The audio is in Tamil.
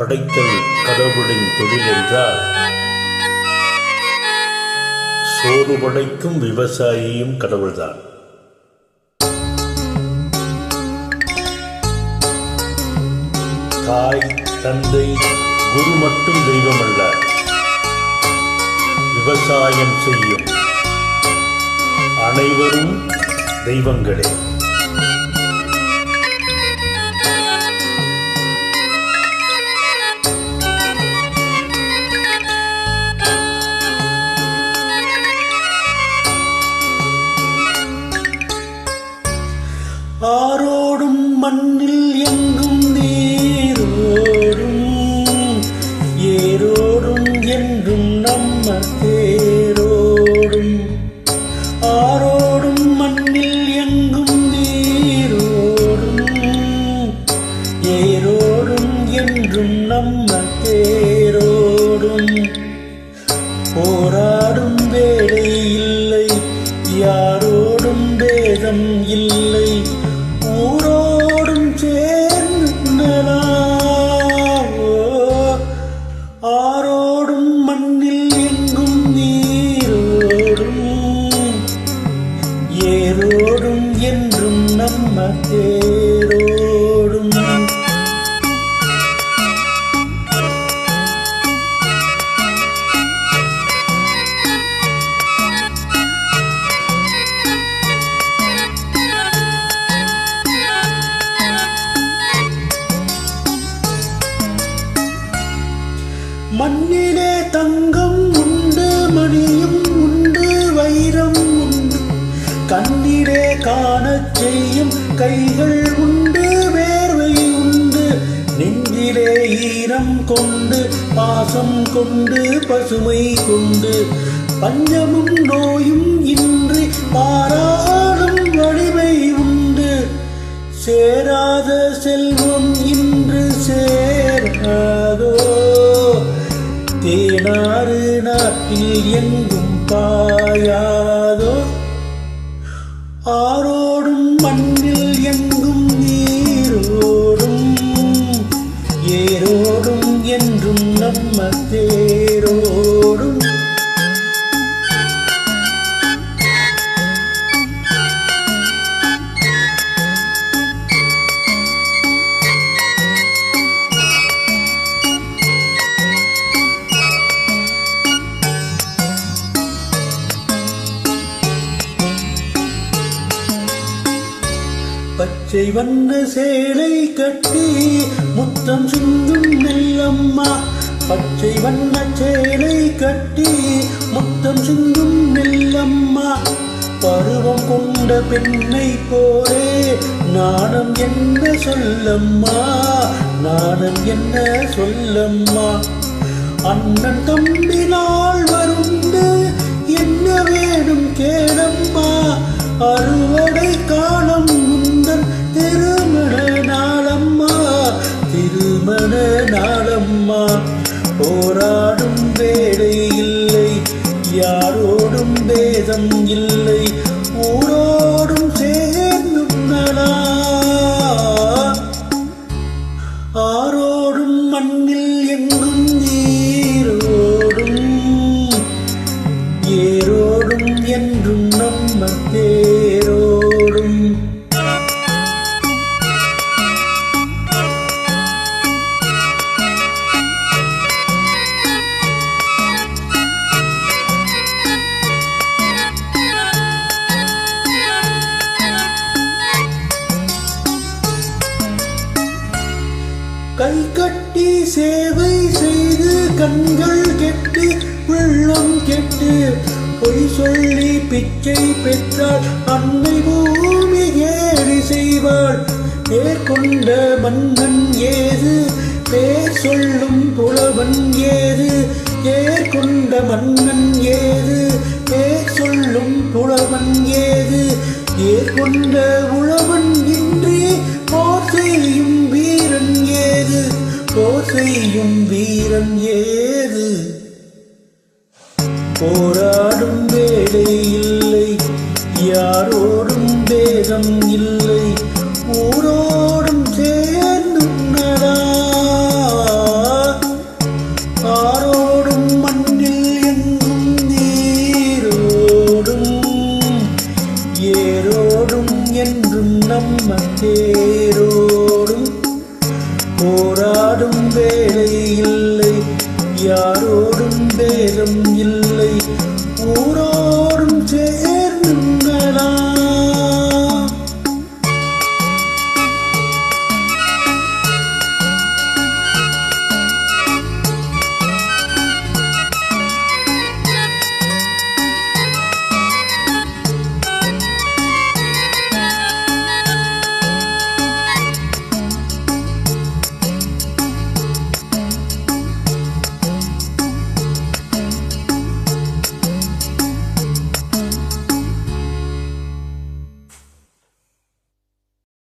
படைத்தல் கடவுளின் தொழில் என்றால் சோறு படைக்கும் விவசாயியும் கடவுள்தான். தாய் தந்தை குரு மட்டும் தெய்வம் அல்ல விவசாயம் செய்யும் அனைவரும் தெய்வங்களே. ஆரோடும் மண்ணில் எங்கும் என்றும் நம்ம தேரோடும் கண்ணிலே காணச் செய்யும் கைகள் உண்டு வேர்வை உண்டு. நெஞ்சிலே ஈரம் கொண்டு பாசம் கொண்டு பசுமை கொண்டு. பஞ்சமும் நோயும் இன்றி பாராளும் வலிமை உண்டு. சேராத செல்வம் இன்று சேராதோ. தேனாறு நாட்டில் எங்கும் பா பச்சை வண்ண சேலை கட்டி முத்தம் சிந்தும் நெல்லம்மா. பச்சை வண்ண சேலை கட்டி முத்தம் சிந்தும் நெல்லம்மா. பருவம் கொண்ட பெண்ணை போரே நாணம் என்ன சொல்லம்மா? நாணம் என்ன சொல்லம்மா? அண்ணன் தம்பி நாள் வருண்டு என்ன வேணும் கேளம்மா? அரு திருமண நாளம்மா. போராடும் வேலை இல்லை. யாரோடும் பேதம் இல்லை. ஊரோடும் சேர்ந்தும் நலா. ஆரோடும் மண்ணில் எங்கும் நீரோடும். ஏரோடும் என்றும் நம்ம தேரோடும் கட்டி சேவை செய்து கண்கள் கெட்டு உள்ளம் கெட்டு. பொய் சொல்லி பிச்சை பெற்றால் அன்னை பூமி ஏறி செய்வாள். பேர் மன்னன் ஏது? பேர் சொல்லும் புலவன் ஏது? ஏற்கொண்ட மன்னன் ஏது? பேர் சொல்லும் புலவன் ஏது? ஏற்கொண்ட உழவன் இன்றி போர் செய்யும் செய்யும் வீரம் ஏது? போராடும் வேலை இல்லை யாரோடும் வேகம் இல்லை ஊரோடும் சேர்ந்தும் நடா. ஆரோடும் மண்ணில் எங்கும் நீரோடும் ஏரோடும் என்றும் நம்ம தேவை. வேலை இல்லை. யாரோடும் பேரம் இல்லை. ஊரோ